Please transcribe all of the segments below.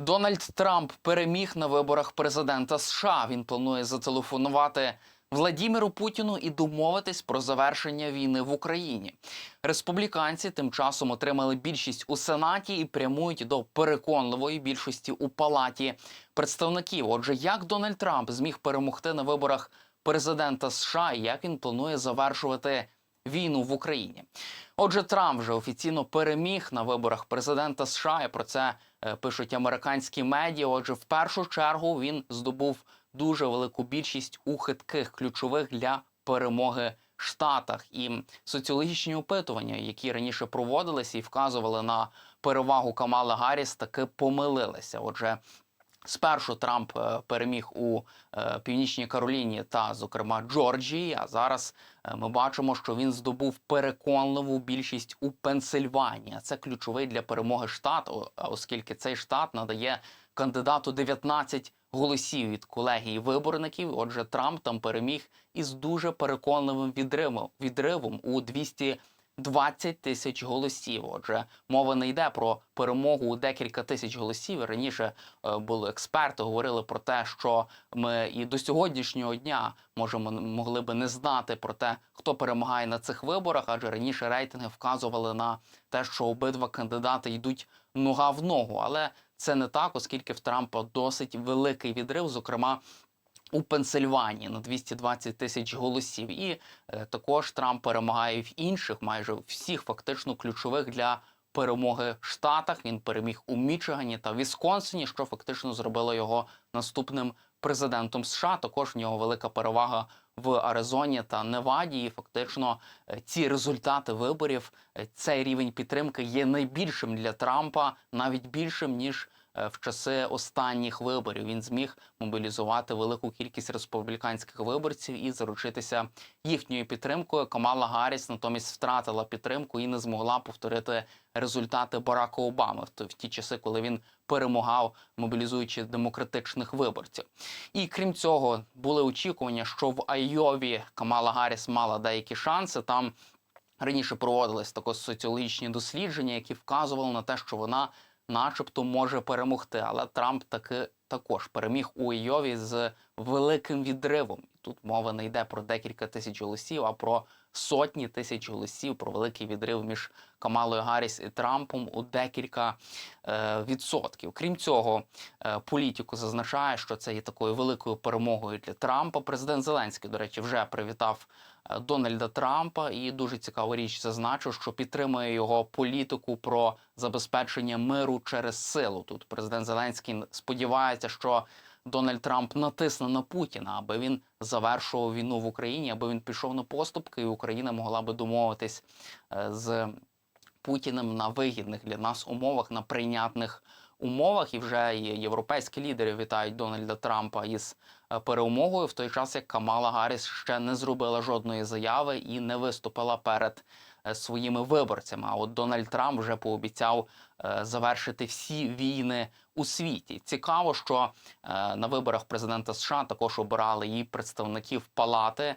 Дональд Трамп переміг на виборах президента США. Він планує зателефонувати Владіміру Путіну і домовитись про завершення війни в Україні. Республіканці тим часом отримали більшість у сенаті і прямують до переконливої більшості у палаті представників. Отже, як Дональд Трамп зміг перемогти на виборах президента США, і як він планує завершувати війну в Україні? Отже, Трамп вже офіційно переміг на виборах президента США. І про це е, пишуть американські медіа. Отже, в першу чергу він здобув дуже велику більшість у хитких ключових для перемоги штатах. І соціологічні опитування, які раніше проводилися і вказували на перевагу Камала Гарріс, таки помилилися. Отже. Спершу Трамп е, переміг у е, північній Кароліні та, зокрема, Джорджії. А зараз е, ми бачимо, що він здобув переконливу більшість у Пенсильванії. Це ключовий для перемоги штат, оскільки цей штат надає кандидату 19 голосів від колегії виборників. Отже, Трамп там переміг із дуже переконливим відривом, відривом у 220 тисяч голосів. Отже, мова не йде про перемогу у декілька тисяч голосів. Раніше е, були експерти, говорили про те, що ми і до сьогоднішнього дня можемо могли би не знати про те, хто перемагає на цих виборах, адже раніше рейтинги вказували на те, що обидва кандидати йдуть нога в ногу. Але це не так, оскільки в Трампа досить великий відрив, зокрема. У Пенсильванії на 220 тисяч голосів, і е, також Трамп перемагає в інших, майже всіх фактично ключових для перемоги штатах. Він переміг у Мічигані та Вісконсині, що фактично зробило його наступним президентом США. Також в нього велика перевага в Аризоні та Неваді. І фактично е, ці результати виборів, е, цей рівень підтримки є найбільшим для Трампа, навіть більшим ніж в часи останніх виборів. Він зміг мобілізувати велику кількість республіканських виборців і заручитися їхньою підтримкою. Камала Гарріс натомість втратила підтримку і не змогла повторити результати Барака Обами в ті часи, коли він перемагав, мобілізуючи демократичних виборців. І крім цього, були очікування, що в Айові Камала Гарріс мала деякі шанси. Там раніше проводились також соціологічні дослідження, які вказували на те, що вона, начебто, може перемогти. Але Трамп таки також переміг у Айові з великим відривом. Тут мова не йде про декілька тисяч голосів, а про сотні тисяч голосів, про великий відрив між Камалою Гарріс і Трампом у декілька е, відсотків. Крім цього, е, політику зазначає, що це є такою великою перемогою для Трампа. Президент Зеленський, до речі, вже привітав Дональда Трампа і дуже цікаву річ зазначив, що підтримує його політику про забезпечення миру через силу. Тут президент Зеленський сподівається, що Дональд Трамп натисне на Путіна, аби він завершував війну в Україні, аби він пішов на поступки, і Україна могла би домовитись е, з Путіним на вигідних для нас умовах, на прийнятних умовах. І вже і європейські лідери вітають Дональда Трампа із е, перемогою, в той час як Камала Гарріс ще не зробила жодної заяви і не виступила перед е, своїми виборцями. А от Дональд Трамп вже пообіцяв е, завершити всі війни у світі. Цікаво, що на виборах президента США також обирали і представників палати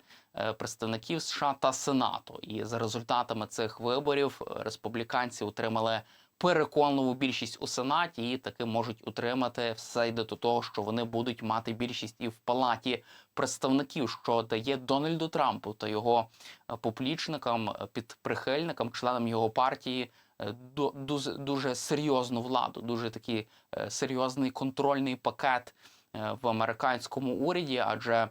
представників США та Сенату. І за результатами цих виборів республіканці отримали переконливу більшість у сенаті і таки можуть утримати все йде до того, що вони будуть мати більшість і в палаті представників, що дає Дональду Трампу та його е, поплічникам, е, підприхильникам, членам його партії. е, Дуже, дуже серйозну владу, дуже такий серйозний контрольний пакет в американському уряді, адже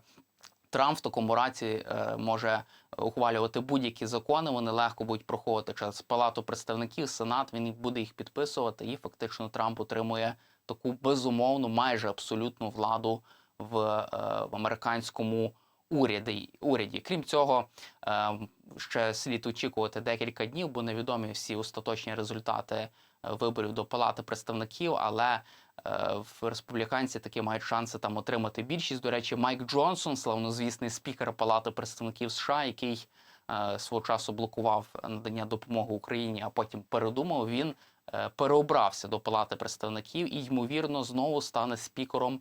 Трамп в такому разі е, може ухвалювати будь-які закони. Вони легко будуть проходити через палату представників, сенат. Він буде їх підписувати, і фактично Трамп отримує таку безумовну, майже абсолютну владу в, е, в американському уряді. уряді. Крім цього, е, ще слід очікувати декілька днів, бо невідомі всі остаточні результати виборів до палати представників, але в республіканці таки мають шанси там отримати більшість. До речі, Майк Джонсон, славнозвісний спікер Палати представників США, який е, свого часу блокував надання допомоги Україні, а потім передумав. Він е, переобрався до Палати представників і ймовірно знову стане спікером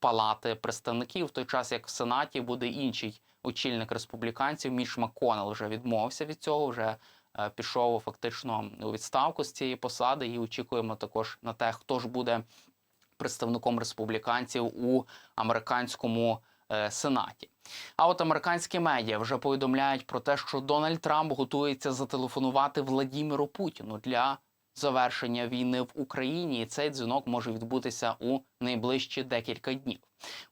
Палати представників. В той час як в Сенаті буде інший очільник республіканців Міш Макконел вже відмовився від цього. Вже е, пішов фактично у відставку з цієї посади, і очікуємо також на те, хто ж буде представником республіканців у американському е, сенаті. А от американські медіа вже повідомляють про те, що Дональд Трамп готується зателефонувати Владіміру Путіну для завершення війни в Україні. І цей дзвінок може відбутися у найближчі декілька днів.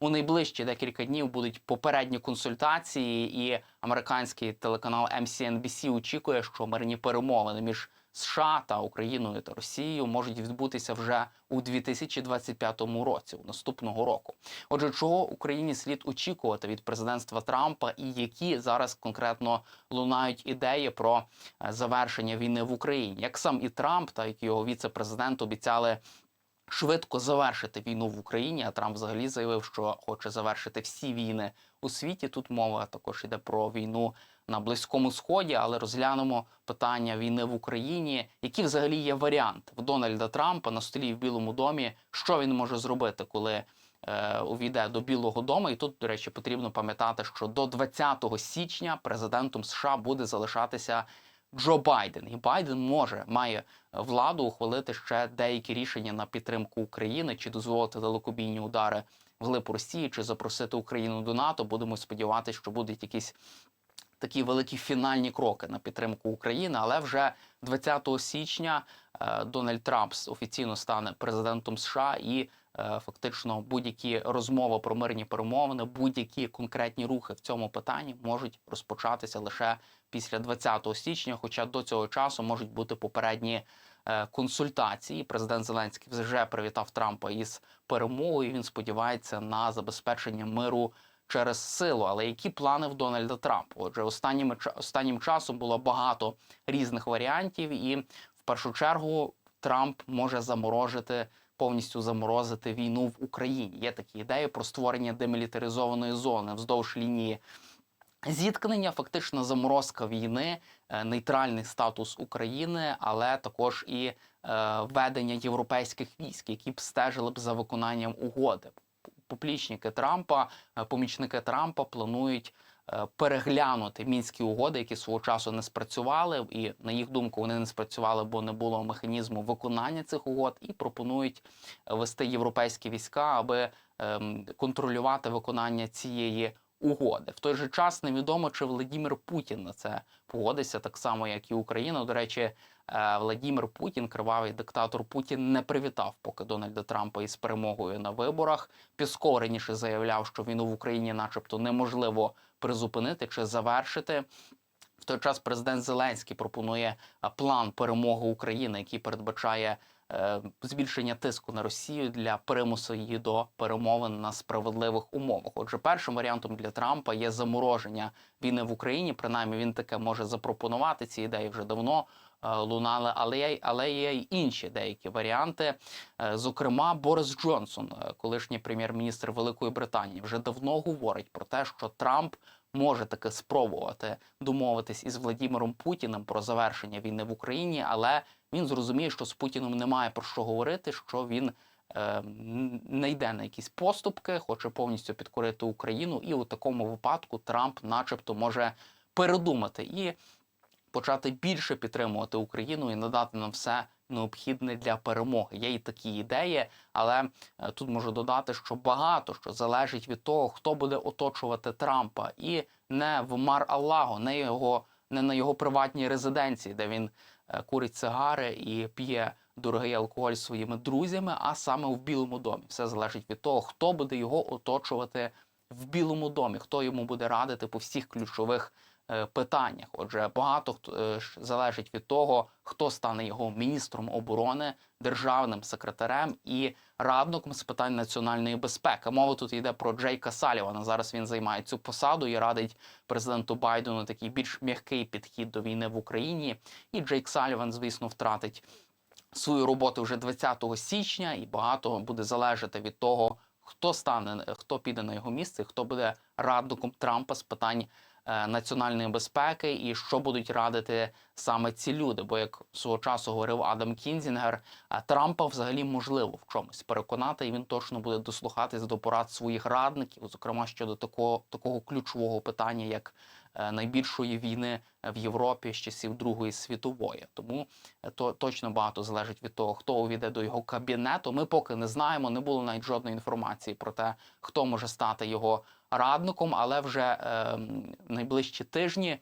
У найближчі декілька днів будуть попередні консультації, і американський телеканал MSNBC очікує, що мирні перемовини між США та Україною та Росією можуть відбутися вже у 2025 році, у наступного року. Отже, чого Україні слід очікувати від президентства Трампа, і які зараз конкретно лунають ідеї про е, завершення війни в Україні, як сам і Трамп, та як його віце-президент обіцяли. Швидко завершити війну в Україні, а Трамп взагалі заявив, що хоче завершити всі війни у світі. Тут мова також йде про війну на Близькому Сході, але розглянемо питання війни в Україні. Які взагалі є варіанти в Дональда Трампа на столі в Білому домі? Що він може зробити, коли е, увійде до Білого Дому? І тут, до речі, потрібно пам'ятати, що до 20 січня президентом США буде залишатися. Джо Байден і Байден може має владу ухвалити ще деякі рішення на підтримку України чи дозволити далекобійні удари вглиб Росії, чи запросити Україну до НАТО. Будемо сподіватися, що будуть якісь такі великі фінальні кроки на підтримку України. Але вже 20 січня е, Дональд Трамп офіційно стане президентом США і. е, Фактично, будь-які розмови про мирні перемовини, будь-які конкретні рухи в цьому питанні можуть розпочатися лише після 20 січня. Хоча до цього часу можуть бути попередні е, консультації. Президент Зеленський вже привітав Трампа із перемогою. Він сподівається на забезпечення миру через силу. Але які плани в Дональда Трампа? Отже, останнім останнім часом було багато різних варіантів, і в першу чергу Трамп може заморожити. Повністю заморозити війну в Україні. Є такі ідеї про створення демілітаризованої зони вздовж лінії зіткнення, фактично заморозка війни, е, нейтральний статус України, але також і е, введення європейських військ, які б стежили б за виконанням угоди. Поплічники Трампа, е, помічники Трампа планують е, переглянути мінські угоди, які свого часу не спрацювали, і на їх думку вони не спрацювали, бо не було механізму виконання цих угод, і пропонують е, вести європейські війська, аби ем, контролювати виконання цієї угоди. В той же час невідомо, чи Владимир Путін на це погодиться, так само як і Україна. До речі, е, Владимир Путін, кривавий диктатор Путін, не привітав поки Дональда Трампа із перемогою на виборах. Пісков раніше заявляв, що війну в Україні, начебто, неможливо призупинити чи завершити. В той час президент Зеленський пропонує е, план перемоги України, який передбачає збільшення тиску на Росію для примусу її до перемовин на справедливих умовах. Отже, першим варіантом для Трампа є замороження війни в Україні. Принаймні він таке може запропонувати. Ці ідеї вже давно е, лунали, але є, але є й інші деякі варіанти. Е, Зокрема, Борис Джонсон, е, колишній прем'єр-міністр Великої Британії, вже давно говорить про те, що Трамп може таки спробувати домовитись із Владимиром Путіним про завершення війни в Україні, але він зрозуміє, що з Путіном немає про що говорити, що він е, не йде на якісь поступки, хоче повністю підкорити Україну, і у такому випадку Трамп, начебто, може передумати і почати більше підтримувати Україну і надати нам все необхідне для перемоги. Є і такі ідеї, але е, тут можу додати, що багато що залежить від того, хто буде оточувати Трампа, і не в Мар Аллаго, не його не на його приватній резиденції, де він е, курить сигари і п'є дорогий алкоголь своїми друзями, а саме в Білому домі. Все залежить від того, хто буде його оточувати в Білому домі, хто йому буде радити по всіх ключових питаннях. Отже, багато хто е, залежить від того, хто стане його міністром оборони, державним секретарем і радником з питань національної безпеки. Мова тут йде про Джейка Салівана. Зараз він займає цю посаду і радить президенту Байдену такий більш м'який підхід до війни в Україні. І Джейк Саліван, звісно, втратить свою роботу вже 20 січня, і багато буде залежати від того, хто стане, хто піде на його місце, хто буде радником Трампа з питань е, національної безпеки, і що будуть радити саме ці люди. Бо як свого часу говорив Адам Кінзінгер, е, Трампа взагалі можливо в чомусь переконати, і він точно буде дослухатись до порад своїх радників, зокрема щодо такого такого ключового питання, як е, найбільшої війни в Європі з часів Другої світової. Тому е, то точно багато залежить від того, хто увійде до його кабінету. Ми поки не знаємо, не було навіть жодної інформації про те, хто може стати його радником, але вже е, найближчі тижні.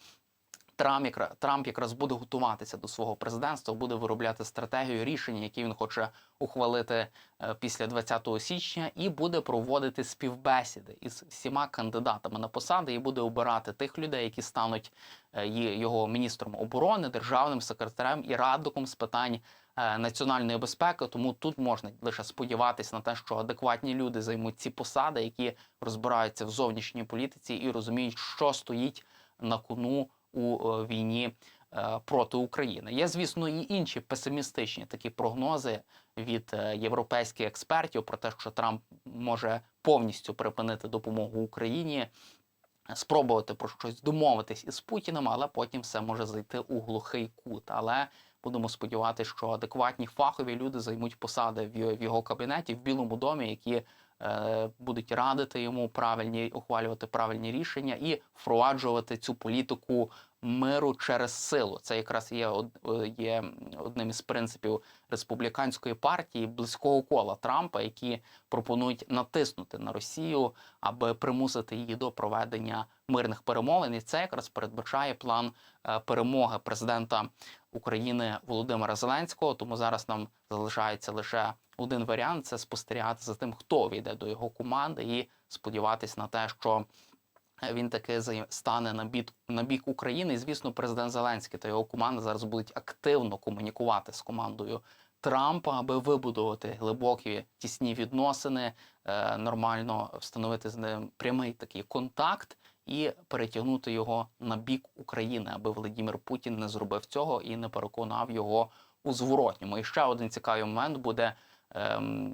Трамп якраз, Трамп якраз буде готуватися до свого президентства, буде виробляти стратегію рішення, які він хоче ухвалити е, після 20 січня, і буде проводити співбесіди із всіма кандидатами на посади, і буде обирати тих людей, які стануть е, його міністром оборони, державним секретарем і радником з питань національної безпеки. Тому тут можна лише сподіватися на те, що адекватні люди займуть ці посади, які розбираються в зовнішній політиці і розуміють, що стоїть на кону у е, війні е, проти України. Є, звісно, і інші песимістичні такі прогнози від е, європейських експертів про те, що Трамп може повністю припинити допомогу Україні, спробувати про щось домовитись із Путіним, але потім все може зайти у глухий кут. Але будемо сподіватися, що адекватні фахові люди займуть посади в його- кабінеті в Білому домі, які будуть радити йому правильні ухвалювати правильні рішення і впроваджувати цю політику миру через силу. Це якраз є е, є одним із принципів республіканської партії близького кола Трампа, які пропонують натиснути на Росію, аби примусити її до проведення мирних перемовин. І це якраз передбачає план е, перемоги президента України Володимира Зеленського. Тому зараз нам залишається лише один варіант це спостерігати за тим, хто війде до його команди, і сподіватись на те, що він таки стане на бік, на бік України. І звісно, президент Зеленський та його команда зараз будуть активно комунікувати з командою Трампа, аби вибудувати глибокі тісні відносини, е, нормально встановити з ним прямий такий контакт. І перетягнути його на бік України, аби Володимир Путін не зробив цього і не переконав його у зворотньому. І ще один цікавий момент буде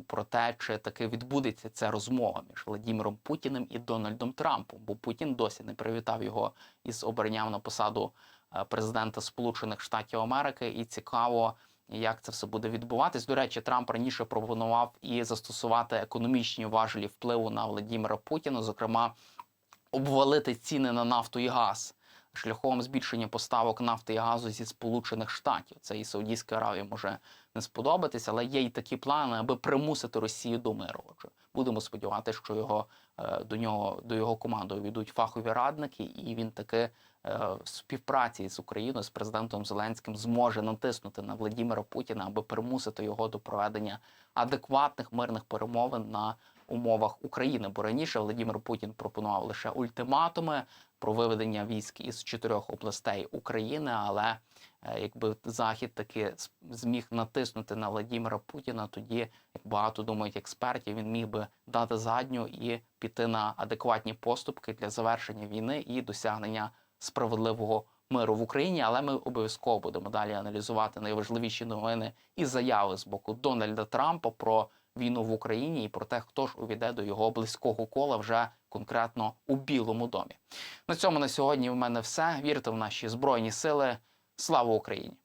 про те, чи таки відбудеться ця розмова між Владимиром Путіним і Дональдом Трампом, бо Путін досі не привітав його із обранням на посаду е, президента Сполучених Штатів Америки. І цікаво, як це все буде відбуватись. До речі, Трамп раніше пропонував і застосувати економічні важелі впливу на Владимира Путіна, зокрема обвалити ціни на нафту і газ шляхом збільшення поставок нафти і газу зі Сполучених Штатів. Це і Саудівська Аравія може не сподобатися, але є й такі плани, аби примусити Росію до миру. Отже, будемо сподіватися, що його е, до нього до його команди увійдуть фахові радники, і він таки е, в співпраці з Україною з президентом Зеленським зможе натиснути на Владимира Путіна, аби примусити його до проведення адекватних мирних перемовин на умовах України. Бо раніше Владимир Путін пропонував лише ультиматуми про виведення військ із чотирьох областей України, але е, якби Захід таки зміг натиснути на Владимира Путіна, тоді, як багато думають експертів, він міг би дати задню і піти на адекватні поступки для завершення війни і досягнення справедливого миру в Україні. Але ми обов'язково будемо далі аналізувати найважливіші новини і заяви з боку Дональда Трампа про війну в Україні і про те, хто ж увійде до його близького кола вже конкретно у Білому домі. На цьому на сьогодні в мене все. Вірте в наші збройні сили. Слава Україні!